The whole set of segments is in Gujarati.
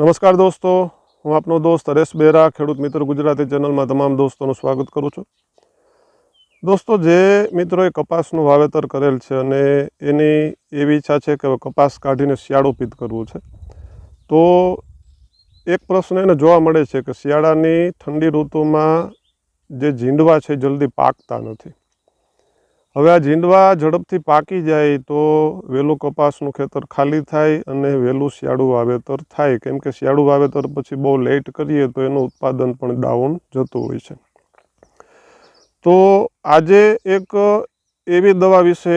નમસ્કાર દોસ્તો, હું આપનો દોસ્ત હરેશ બેરા, ખેડૂત મિત્ર ગુજરાતી ચેનલમાં તમામ દોસ્તોનું સ્વાગત કરું છું. દોસ્તો, જે મિત્રોએ કપાસનું વાવેતર કરેલ છે અને એની એવી ઈચ્છા છે કે કપાસ કાઢીને શિયાળુપિત કરવું છે, તો એક પ્રશ્ન એને જોવા મળે છે કે શિયાળાની ઠંડી ઋતુમાં જે ઝીંડવા છે જલ્દી પાકતા નથી. હવે આ ઝીંડવા ઝડપથી પાકી જાય તો વહેલું કપાસનું ખેતર ખાલી થાય અને વહેલું શિયાળું વાવેતર થાય. કેમ કે શિયાળું વાવેતર પછી બહુ લેટ કરીએ તો એનું ઉત્પાદન પણ ડાઉન જતું હોય છે. તો આજે એક એવી દવા વિશે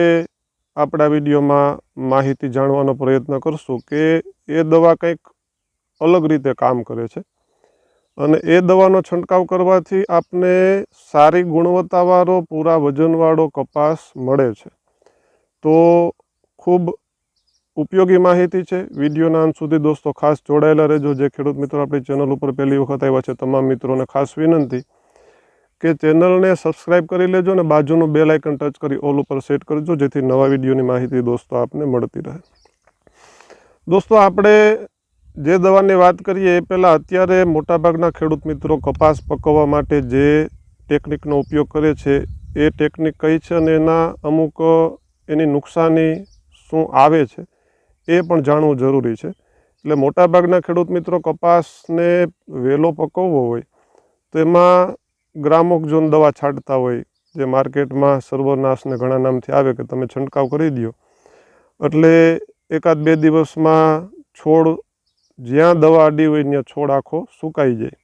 આપણા વિડીયોમાં માહિતી જાણવાનો પ્રયત્ન કરશું કે એ દવા કંઈક અલગ રીતે કામ કરે છે. અને એ દવાનો છંટકાવ કરવાથી આપને સારી ગુણવત્તાવાળો પૂરા વજનવાળો કપાસ મળે છે. તો ખૂબ ઉપયોગી માહિતી છે. વિડીયોના અંત સુધી દોસ્તો ખાસ જોડાયેલા રહેજો. જે ખેડૂત મિત્રો આપણી ચેનલ ઉપર પહેલી વખત આવ્યા છે, તમામ મિત્રોને ખાસ વિનંતી કે ચેનલને સબસ્ક્રાઇબ કરી લેજો અને બાજુનું બેલ આઇકન ટચ કરી ઓલ ઉપર સેટ કરજો, જેથી નવા વિડીયોની માહિતી દોસ્તો આપને મળતી રહે. દોસ્તો, આપણે જે દવાની વાત કરીએ, એ પહેલાં અત્યારે મોટાભાગના ખેડૂત મિત્રો કપાસ પકવવા માટે જે ટેકનિકનો ઉપયોગ કરે છે, એ ટેકનિક કઈ છે અને એના અમુક એની નુકસાની શું આવે છે, એ પણ જાણવું જરૂરી છે. એટલે મોટાભાગના ખેડૂત મિત્રો કપાસને વહેલો પકવવો હોય, તો એમાં ગ્રામોકઝોન દવા છાંટતા હોય, જે માર્કેટમાં સર્વનાશને ઘણા નામથી આવે કે તમે છંટકાવ કરી દો એટલે એકાદ બે દિવસમાં છોડ જ્યાં દવા અડી હોય ત્યાં છોડ આખો સુકાઈ જાય.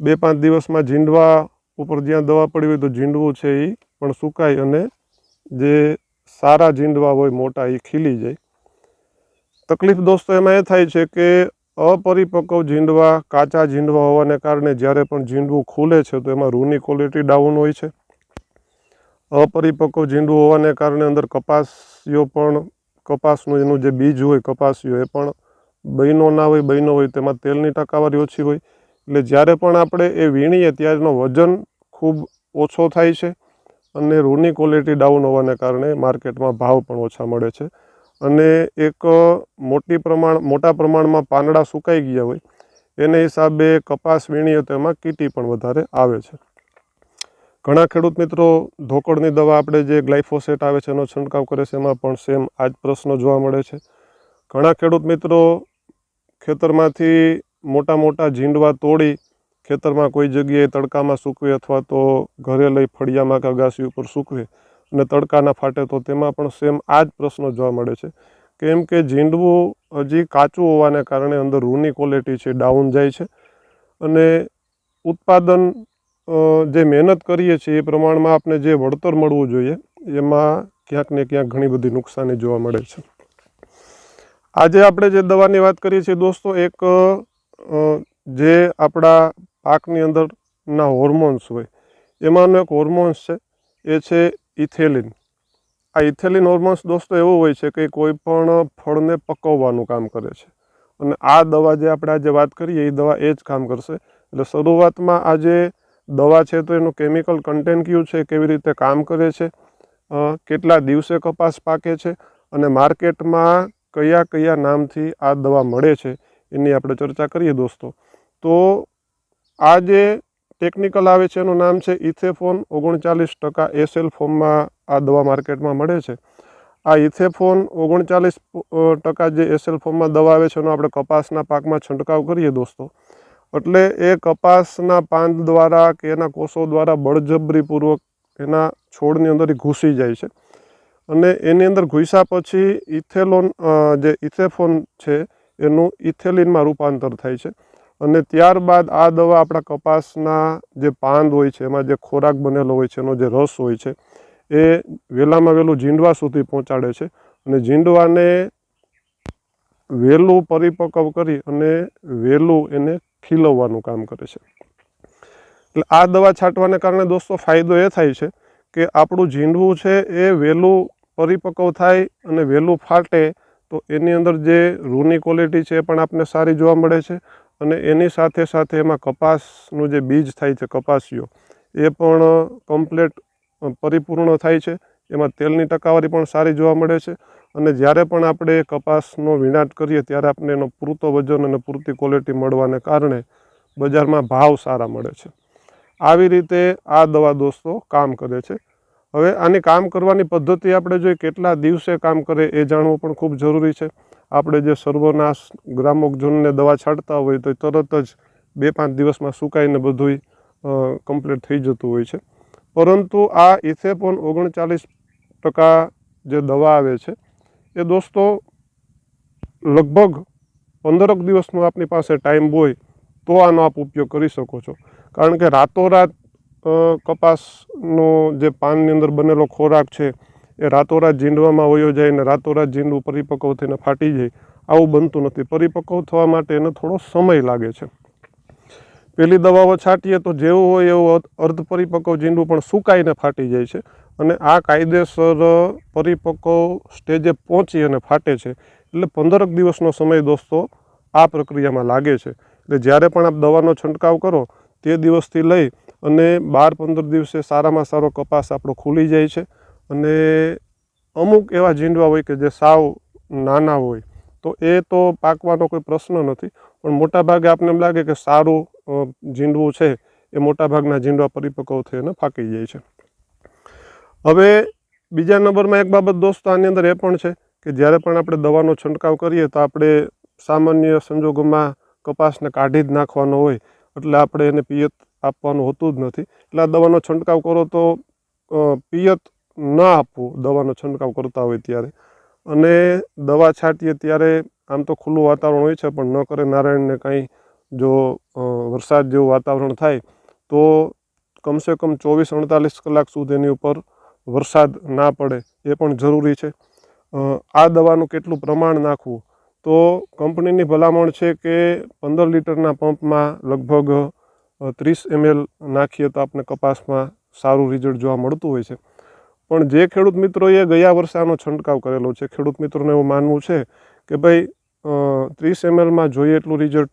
બે પાંચ દિવસમાં ઝીંડવા ઉપર જ્યાં દવા પડી હોય તો ઝીંડવું છે એ પણ સુકાય અને જે સારા ઝીંડવા હોય મોટા એ ખીલી જાય. તકલીફ દોસ્તો એમાં એ થાય છે કે અપરિપક્વ ઝીંડવા, કાચા ઝીંડવા હોવાને કારણે જ્યારે પણ ઝીંડવું ખુલે છે તો એમાં રૂની ક્વોલિટી ડાઉન હોય છે. અપરિપક્વ ઝીંડવું હોવાને કારણે અંદર કપાસીઓ પણ, કપાસનું એનું જે બીજ હોય કપાસીઓ એ પણ બહેનો ના હોય, બહેનો હોય, તેમાં તેલની ટકાવારી ઓછી હોય. એટલે જ્યારે પણ આપણે એ વીણીએ, ત્યારનો વજન ખૂબ ઓછો થાય છે અને રૂની ક્વોલિટી ડાઉન હોવાને કારણે માર્કેટમાં ભાવ પણ ઓછા મળે છે. અને એક મોટી પ્રમાણ, મોટા પ્રમાણમાં પાંદડા સુકાઈ ગયા હોય, એને હિસાબે કપાસ વીણીએ તો એમાં કીટી પણ વધારે આવે છે. ઘણા ખેડૂત મિત્રો ધોકડની દવા આપણે જે ગ્લાયફોસેટ આવે છે એનો છંટકાવ કરે છે, એમાં પણ સેમ આ જ પ્રશ્ન જોવા મળે છે. ઘણા ખેડૂત મિત્રો ખેતરમાંથી મોટા મોટા ઝીંડવા તોડી ખેતરમાં કોઈ જગ્યાએ તડકામાં સૂકવે અથવા તો ઘરે લઈ ફળિયામાં કે અગાસી ઉપર સૂકવે અને તડકાના ફાટે, તો તેમાં પણ સેમ આ જ પ્રશ્નો જોવા મળે છે. કેમ કે ઝીંડવું હજી કાચું હોવાને કારણે અંદર રૂની ક્વોલિટી છે ડાઉન જાય છે અને ઉત્પાદન જે મહેનત કરીએ છીએ એ પ્રમાણમાં આપણે જે વળતર મળવું જોઈએ, એમાં ક્યાંક ને ક્યાંક ઘણી બધી નુકસાની જોવા મળે છે. આજે આપણે જે દવાની વાત કરીએ છીએ દોસ્તો, એક જે આપણા પાકની અંદરના હોર્મોન્સ હોય, એમાંનો એક હોર્મોન્સ છે, એ છે ઇથેલિન આ ઇથેલિન હોર્મોન્સ દોસ્તો એવું હોય છે કે કોઈ પણ ફળને પકવવાનું કામ કરે છે. અને આ દવા જે આપણે આજે વાત કરીએ, એ દવા એ જ કામ કરશે. એટલે શરૂઆતમાં આ જે દવા છે તો એનું કેમિકલ કન્ટેન્ટ કયું છે, કેવી રીતે કામ કરે છે કેટલા દિવસે કપાસ પાકે છે, અને માર્કેટમાં કયા કયા નામથી આ દવા મળે છે એની આપણે ચર્ચા કરીએ દોસ્તો. તો આ જે ટેકનિકલ આવે છે એનું નામ છે ઇથેફોન ઓગણચાલીસ ટકા એસેલ ફોર્મમાં આ દવા માર્કેટમાં મળે છે. આ ઇથેફોન ઓગણચાલીસ ટકા જે એસેલ ફોર્મમાં દવા આવે છે એનો આપણે કપાસના પાકમાં છંટકાવ કરીએ દોસ્તો. એટલે એ કપાસના પાંદ દ્વારા કે એના કોષો દ્વારા બળજબરીપૂર્વક એના છોડની અંદર ઘૂસી જાય છે. અને એની અંદર ઘૂસ્યા પછી ઇથેલોન જે ઇથેફોન છે, એનું ઇથેલિનમાં રૂપાંતર થાય છે. અને ત્યારબાદ આ દવા આપણા કપાસના જે પાંદ હોય છે, એમાં જે ખોરાક બનેલો હોય છે, એનો જે રસ હોય છે, એ વહેલામાં વહેલું ઝીંડવા સુધી પહોંચાડે છે. અને ઝીંડવાને વહેલું પરિપક્વ કરી અને વહેલું એને ખીલવવાનું કામ કરે છે. એટલે આ દવા છાંટવાને કારણે દોસ્તો ફાયદો એ થાય છે કે આપણું ઝીંડવું છે એ વહેલું પરિપક્વ થાય અને વહેલું ફાટે, તો એની અંદર જે રૂની ક્વોલિટી છે એ પણ આપણને સારી જોવા મળે છે. અને એની સાથે સાથે એમાં કપાસનું જે બીજ થાય છે કપાસીઓ એ પણ કમ્પ્લેટ પરિપૂર્ણ થાય છે. એમાં તેલની ટકાવારી પણ સારી જોવા મળે છે. અને જ્યારે પણ આપણે કપાસનો વિનાટ કરીએ, ત્યારે આપણે એનો પૂરતો વજન અને પૂરતી ક્વોલિટી મળવાને કારણે બજારમાં ભાવ સારા મળે છે. આવી રીતે આ દવા દોસ્તો કામ કરે છે. હવે આની કામ કરવાની પદ્ધતિ આપણે જોઈએ કેટલા દિવસે કામ કરે એ જાણવું પણ ખૂબ જરૂરી છે. આપણે જે સર્વનાશ ગ્રામોકઝોનને દવા છાંટતા હોય તો તરત જ બે પાંચ દિવસમાં સુકાઈને બધુંય કમ્પ્લીટ થઈ જતું હોય છે. પરંતુ આ ઇથેપોન ઓગણચાલીસ ટકા જે દવા આવે છે, એ દોસ્તો લગભગ પંદરક દિવસનો આપની પાસે ટાઈમ હોય તો આનો આપ ઉપયોગ કરી શકો છો. કારણ કે રાતોરાત કપાસનો જે પાનની અંદર બનેલો ખોરાક છે, એ રાતોરાત ઝીંડવામાં વયો જાય અને રાતોરાત ઝીંડવું પરિપક્વ થઈને ફાટી જાય, આવું બનતું નથી. પરિપક્વ થવા માટે એને થોડો સમય લાગે છે. પેલી દવાઓ છાંટીએ તો જેવું હોય એવું અર્ધ પરિપક્વ ઝીંડું પણ સુકાઈને ફાટી જાય છે અને આ કાયદેસર પરિપક્વ સ્ટેજે પહોંચી અને ફાટે છે. એટલે પંદરક દિવસનો સમય દોસ્તો આ પ્રક્રિયામાં લાગે છે. એટલે જ્યારે પણ આપ દવાનો છંટકાવ કરો, તે દિવસથી લઈ અને બાર પંદર દિવસે સારામાં સારો કપાસ આપણો ખુલી જાય છે. અને અમુક એવા ઝીંડવા હોય કે જે સાવ નાના હોય, તો એ તો પાકવાનો કોઈ પ્રશ્ન નથી. પણ મોટાભાગે આપને એમ લાગે કે સારું જીંડવું છે, એ મોટાભાગના ઝીંડવા પરિપક્વ થઈને ફાંકી જાય છે. હવે બીજા નંબરમાં એક બાબત દોસ્તો, આની અંદર એ પણ છે કે જ્યારે પણ આપણે દવાનો છંટકાવ કરીએ, તો આપણે સામાન્ય સંજોગોમાં કપાસને કાઢી જ નાખવાનો હોય, એટલે આપણે એને પિયત આપવાનું હોતું જ નથી. એટલે આ દવાનો છંટકાવ કરો તો પિયત ના આપવું દવાનો છંટકાવ કરતા હોય ત્યારે. અને દવા છાંટીએ ત્યારે આમ તો ખુલ્લું વાતાવરણ હોય છે, પણ ન કરે નારાયણને કાંઈ જો વરસાદ જેવું વાતાવરણ થાય, તો કમસે કમ ચોવીસ અડતાલીસ કલાક સુધીની ઉપર વરસાદ ના પડે એ પણ જરૂરી છે. આ દવાનું કેટલું પ્રમાણ નાખવું? તો કંપનીની ભલામણ છે કે પંદર લીટરના પંપમાં લગભગ ત્રીસ એમએલ નાખીએ તો આપણે કપાસમાં સારું રિઝલ્ટ જોવા મળતું હોય છે. પણ જે ખેડૂત મિત્રોએ ગયા વર્ષે આનો છંટકાવ કરેલો છે, ખેડૂત મિત્રોને એવું માનવું છે કે ભાઈ ત્રીસ એમએલમાં જોઈએ એટલું રિઝલ્ટ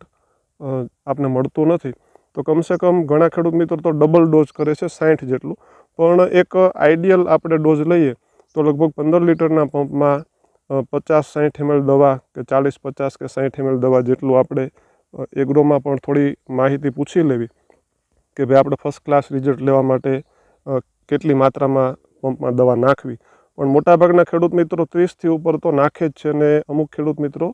આપને મળતું નથી. તો કમસે કમ ઘણા ખેડૂત મિત્રો તો ડબલ ડોઝ કરે છે સાઠ જેટલું. પણ એક આઈડિયલ આપણે ડોઝ લઈએ તો લગભગ પંદર લીટરના પંપમાં પચાસ સાઠ એમએલ દવા કે ચાલીસ પચાસ કે સાઠ એમએલ દવા જેટલું આપણે એગ્રોમાં પણ થોડી માહિતી પૂછી લેવી. કે ભાઈ આપણે ફર્સ્ટ ક્લાસ રિઝલ્ટ લેવા માટે કેટલી માત્રામાં પંપમાં દવા નાખવી. પણ મોટાભાગના ખેડૂત મિત્રો ત્રીસથી ઉપર તો નાખે જ છે અને અમુક ખેડૂત મિત્રો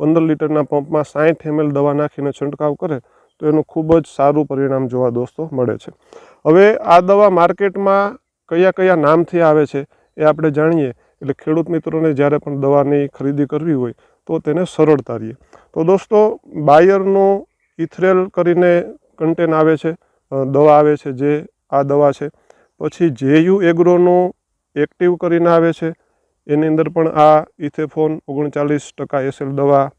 પંદર લીટરના પંપમાં સાઠ એમએલ દવા નાખીને છંટકાવ કરે, તો એનું ખૂબ જ સારું પરિણામ જોવા દોસ્તો મળે છે. હવે આ દવા માર્કેટમાં કયા કયા નામથી આવે છે એ આપણે જાણીએ, એટલે ખેડૂત મિત્રોને જ્યારે પણ દવાની ખરીદી કરવી હોય તો તેને સરળતા રહીએ તો દોસ્તો, બાયરનું ઇથરેલ કરીને કન્ટેન આવે છે. દવા આવે છે, જે આ દવા છે. પછી જેયુ એગ્રોનું એક્ટિવ કરીને આવે છે, એની અંદર પણ આ ઇથેફોન ઓગણચાલીસ ટકા એસએલ દવા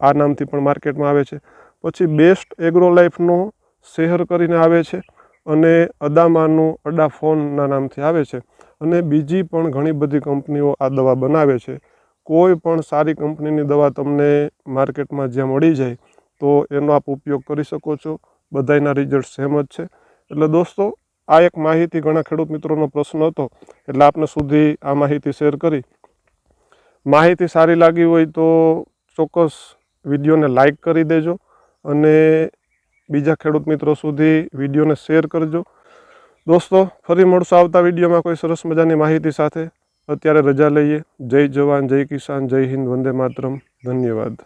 આ નામથી પણ માર્કેટમાં આવે છે. પછી બેસ્ટ એગ્રો લાઈફનો શહેર કરીને આવે છે અને અદામાનું અડાફોનના નામથી આવે છે. અને બીજી પણ ઘણી બધી કંપનીઓ આ દવા બનાવે છે. કોઈ પણ સારી કંપનીની દવા તમને માર્કેટમાં જ્યાં મળી જાય તો એનો આપ ઉપયોગ કરી શકો છો. બધાયના રિઝલ્ટ સેમ જ છે. એટલે દોસ્તો, આ એક માહિતી ઘણા ખેડૂત મિત્રોનો પ્રશ્ન હતો. એટલે આપને સુધી આ માહિતી શેર કરી. માહિતી સારી લાગી હોય તો ચોક્કસ વિડીયોને લાઈક કરી દેજો અને બીજા ખેડૂત મિત્રો સુધી વિડીયોને શેર કરજો. દોસ્તો, ફરી મળશું આવતા વિડીયોમાં કોઈ સરસ મજાની માહિતી સાથે. અત્યારે રજા લઈએ. જય જવાન, જય કિસાન, જય હિન્દ, વંદે માતરમ. ધન્યવાદ.